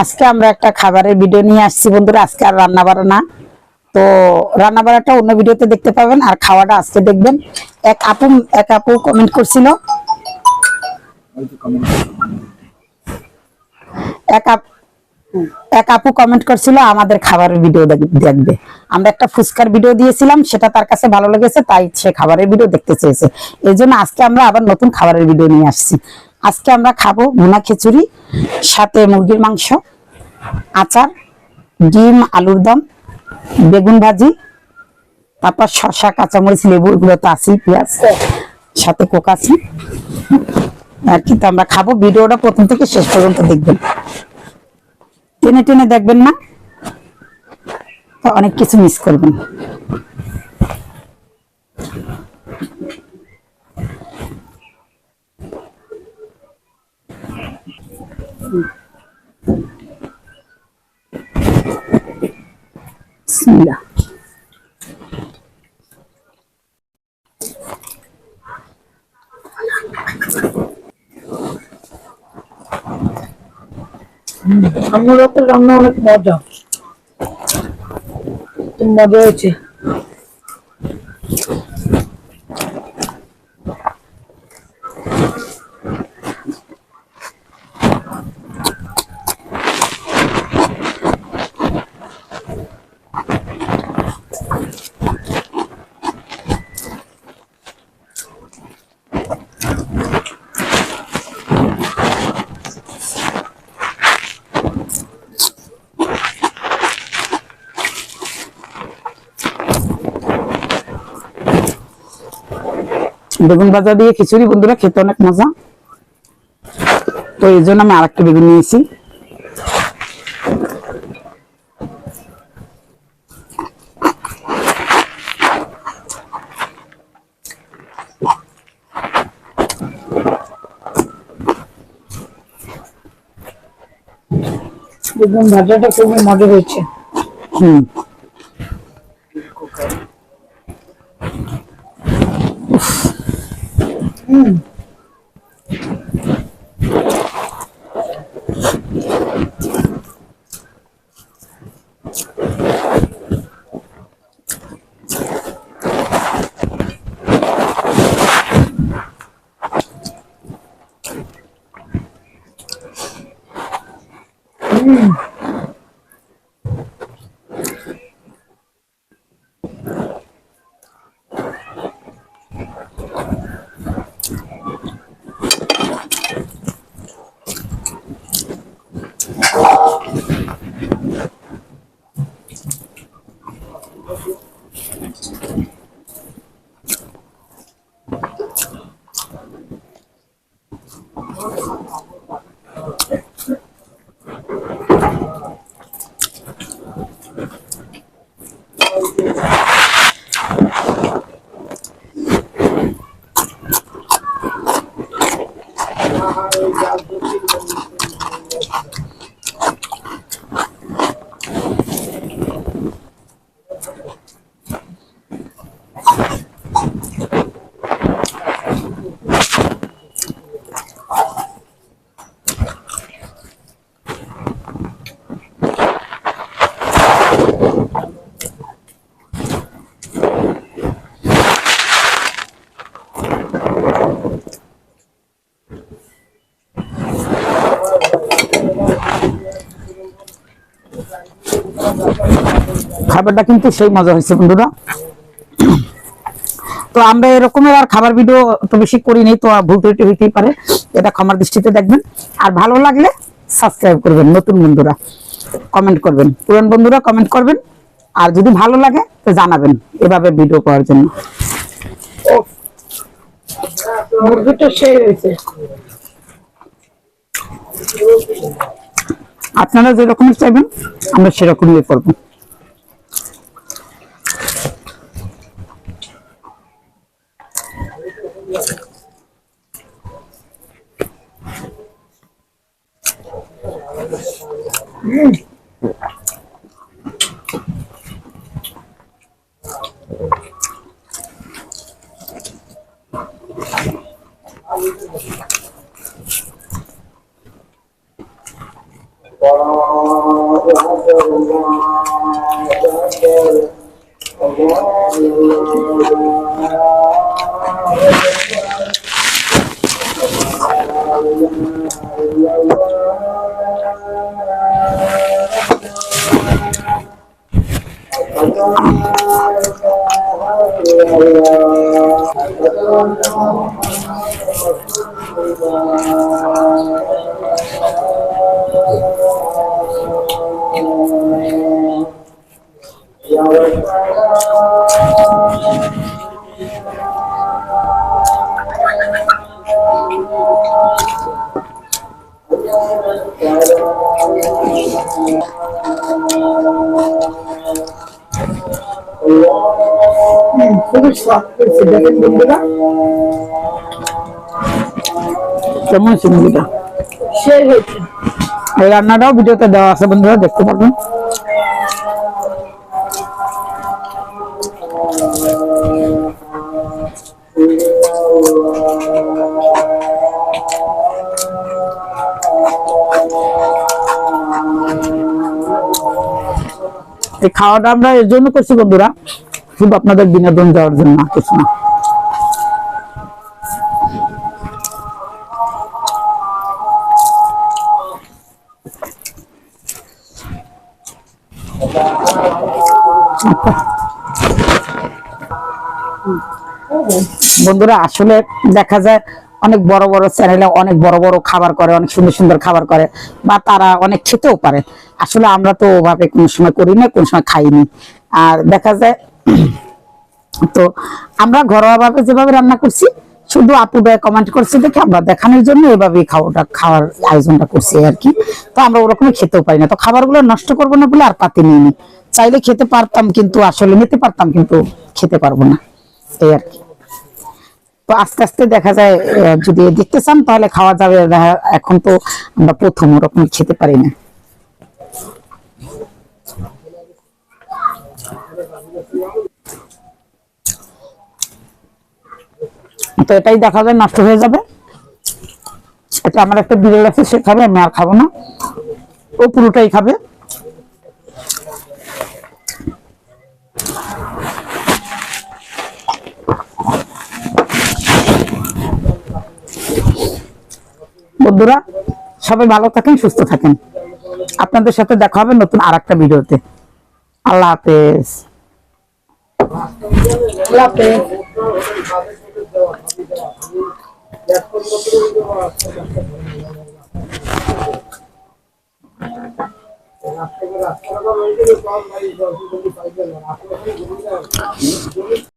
আজকে আমরা একটা খাবারের ভিডিও নিয়ে আসছি বন্ধুরা। আজকে আর রান্না বাড়া না। তো রান্না বাড়াটা অন্য ভিডিওতে দেখতে পাবেন আর খাওয়াটা আজকে দেখবেন। এক আপু এক আপু কমেন্ট করছিল। এক আপ, এক আপু কমেন্ট করছিল, আমাদের খাবারের ভিডিও দেখবে। আমরা একটা ফুচকার ভিডিও দিয়েছিলাম, সেটা তার কাছে ভালো লেগেছে, তাই সে খাবারের ভিডিও দেখতে চেয়েছে। এই জন্য আজকে আমরা আবার নতুন খাবারের ভিডিও নিয়ে আসছি। আজকে আমরা খাব ভুনা খিচুড়ি, সাথে মুরগির মাংস, আচার, ডিম, আলুর দম বেগুন ভাজি, তারপর শসা, কাঁচামরিচ লেবু এগুলো তো আছেই, পেঁয়াজ, সাথে কোক আছে। আর কিন্তু আমরা খাব, ভিডিওটা প্রথম থেকে শেষ পর্যন্ত দেখবেন। টেনে টেনে দেখবেন না, তো অনেক কিছু মিস করবেন। বিসমিল্লাহ আমার তো রান্না অনেক মজা খুব মজা হয়েছে বেগুন ভাজা দিয়ে খিচুড়ি বন্ধুরা খেতে অনেক মজা। তো এই জন্য আমি আরেকটা বেগুন নিয়েছি। বেগুন ভাজাটা খুবই মজা হয়েছে। হুম। Ừ. ừ. খাবারটা কিন্তু সেই মজা হয়েছে, বন্ধুরা। তো আমরা এরকমের আর খাবার ভিডিও তো বেশি করিনি তো ভুল ত্রুটি হইতেই পারে। এটা ক্ষমার দৃষ্টিতে দেখবেন। আর ভালো লাগলে সাবস্ক্রাইব করবেন, নতুন বন্ধুরা। কমেন্ট করবেন। পুরান বন্ধুরা কমেন্ট করবেন। আর যদি ভালো লাগে, তো জানাবেন এভাবে ভিডিও পাওয়ার জন্য। মুরগিটা সেই হয়েছে। আপনারা যেরকম চাইবেন আমরা সেরকমই করব। Thank স্বাদ হয়েছে কেমন আছে মুরগিটা সেই হয়েছে এই রান্নাটাও ভিডিওতে দেওয়া আছে বন্ধুরা দেখতে পারবেন এই খাওয়াটা আমরা এর জন্য করছি, বন্ধুরা। শুধু আপনাদের বিনোদন দেওয়ার জন্য আর কিছু না। বন্ধুরা, আসলে দেখা যায় অনেক বড় বড় চ্যানেলে অনেক বড় বড় খাবার করে, অনেক সুন্দর সুন্দর খাবার করে, বা তারা অনেক খেতেও পারে। আসলে আমরা তো ওভাবে কোনো সময় করি না, কোনো সময় খাইনি। আর দেখা যায়, তো আমরা ঘরোয়া ভাবে যেভাবে রান্না করছি, শুধু আপু আপুরা কমেন্ট করছে দেখে আমরা দেখানোর জন্য এভাবে খাওয়াটা, খাওয়ার আয়োজনটা করছি আর কি। তো আমরা ওরকম খেতেও পারি না। তো খাবারগুলো নষ্ট করব না বলে আর পাতি নিইনি। চাইলে খেতে পারতাম কিন্তু, আসলে নিতে পারতাম কিন্তু খেতে পারব না। এই আর কি। তো আস্তে আস্তে দেখা যায় যদি দেখতে চান, তাহলে খাওয়া যাবে। এখন তো আমরা প্রথম ওরকম খেতে পারি না। তো এটাই দেখা যায় নষ্ট হয়ে যাবে। এটা আমার একটা বিড়াল আছে, সে খাবে, আমি আর খাব না। ও পুরোটাই খাবে। বন্ধুরা, সবাই ভালো থাকেন, সুস্থ থাকেন। আপনাদের সাথে দেখা হবে নতুন আর একটা ভিডিওতে। আল্লাহ হাফেজ। আল্লাহ হাফেজ।